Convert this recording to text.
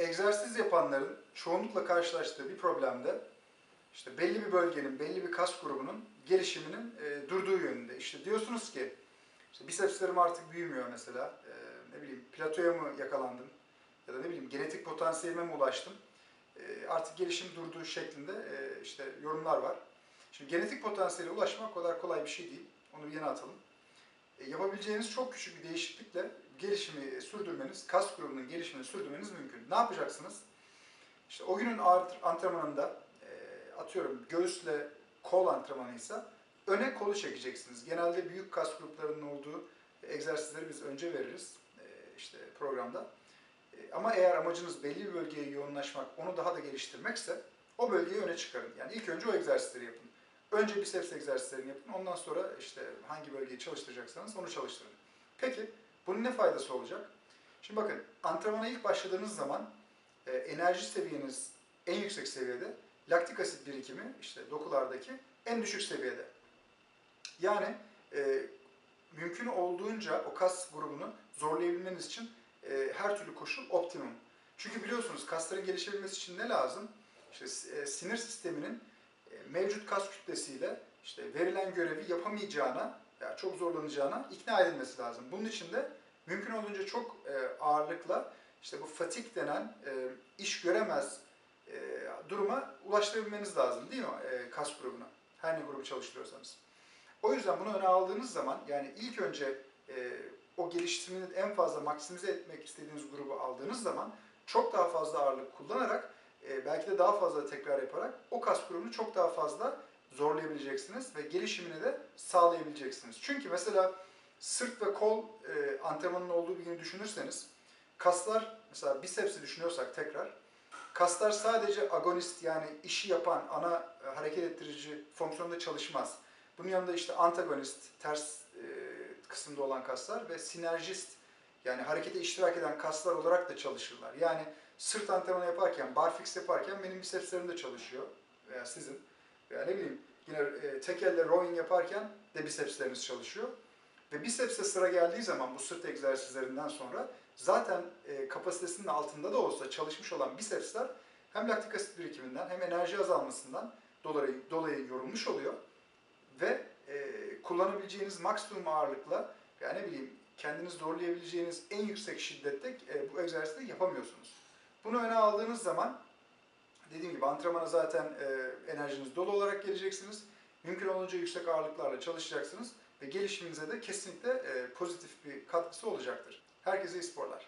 egzersiz yapanların çoğunlukla karşılaştığı bir problemde işte belli bir bölgenin, belli bir kas grubunun gelişiminin e, durduğu yönünde. İşte diyorsunuz ki işte bisepslerim artık büyümüyor mesela. E, ne bileyim platoya mı yakalandım ya da ne bileyim genetik potansiyelime mi ulaştım? E, artık gelişim durduğu şeklinde e, işte yorumlar var. Şimdi genetik potansiyele ulaşmak kadar kolay bir şey değil. Onu bir yana atalım. E, yapabileceğiniz çok küçük bir değişiklikle gelişimi sürdürmeniz, kas grubunun gelişimini sürdürmeniz mümkün. Ne yapacaksınız? İşte o günün antrenmanında e, atıyorum göğüsle kol antrenmanıysa öne kolu çekeceksiniz. Genelde büyük kas gruplarının olduğu egzersizleri biz önce veririz e, işte programda. Ama eğer amacınız belli bir bölgeye yoğunlaşmak, onu daha da geliştirmekse o bölgeyi öne çıkarın. Yani ilk önce o egzersizleri yapın. Önce biceps egzersizlerini yapın. Ondan sonra işte hangi bölgeyi çalıştıracaksanız onu çalıştırın. Peki bunun ne faydası olacak? Şimdi bakın antrenmana ilk başladığınız zaman e, enerji seviyeniz en yüksek seviyede, laktik asit birikimi işte dokulardaki en düşük seviyede. Yani e, mümkün olduğunca o kas grubunu zorlayabilmeniz için e, her türlü koşul optimum. Çünkü biliyorsunuz kasların gelişebilmesi için ne lazım? İşte e, sinir sisteminin mevcut kas kütlesiyle işte verilen görevi yapamayacağına, ya çok zorlanacağına ikna edilmesi lazım. Bunun için de mümkün olduğunca çok e, ağırlıkla işte bu fatik denen e, iş göremez e, duruma ulaştırabilmeniz lazım değil mi e, kas grubuna? Her ne grubu çalıştırıyorsanız. O yüzden bunu öne aldığınız zaman yani ilk önce e, o geliştirmenin en fazla maksimize etmek istediğiniz grubu aldığınız zaman çok daha fazla ağırlık kullanarak e, belki de daha fazla tekrar yaparak o kas grubunu çok daha fazla zorlayabileceksiniz ve gelişimini de sağlayabileceksiniz. Çünkü mesela sırt ve kol e, antrenmanının olduğu bir günü düşünürseniz kaslar mesela bisepsi düşünüyorsak tekrar kaslar sadece agonist yani işi yapan ana e, hareket ettirici fonksiyonda çalışmaz. Bunun yanında işte antagonist, ters e, kısımda olan kaslar ve sinerjist yani harekete iştirak eden kaslar olarak da çalışırlar. Yani sırt antrenmanı yaparken, barfix yaparken benim bisepslerim de çalışıyor veya sizin. Veya ne bileyim yine e, tek rowing yaparken de bisepsleriniz çalışıyor. Ve bisepse sıra geldiği zaman bu sırt egzersizlerinden sonra zaten e, kapasitesinin altında da olsa çalışmış olan bisepsler hem laktik asit birikiminden hem enerji azalmasından dolayı, dolayı yorulmuş oluyor ve e, kullanabileceğiniz maksimum ağırlıkla yani ne bileyim kendiniz zorlayabileceğiniz en yüksek şiddette e, bu egzersizi yapamıyorsunuz. Bunu öne aldığınız zaman dediğim gibi antrenmana zaten e, enerjiniz dolu olarak geleceksiniz. Mümkün olunca yüksek ağırlıklarla çalışacaksınız ve gelişiminize de kesinlikle e, pozitif bir katkısı olacaktır. Herkese iyi sporlar.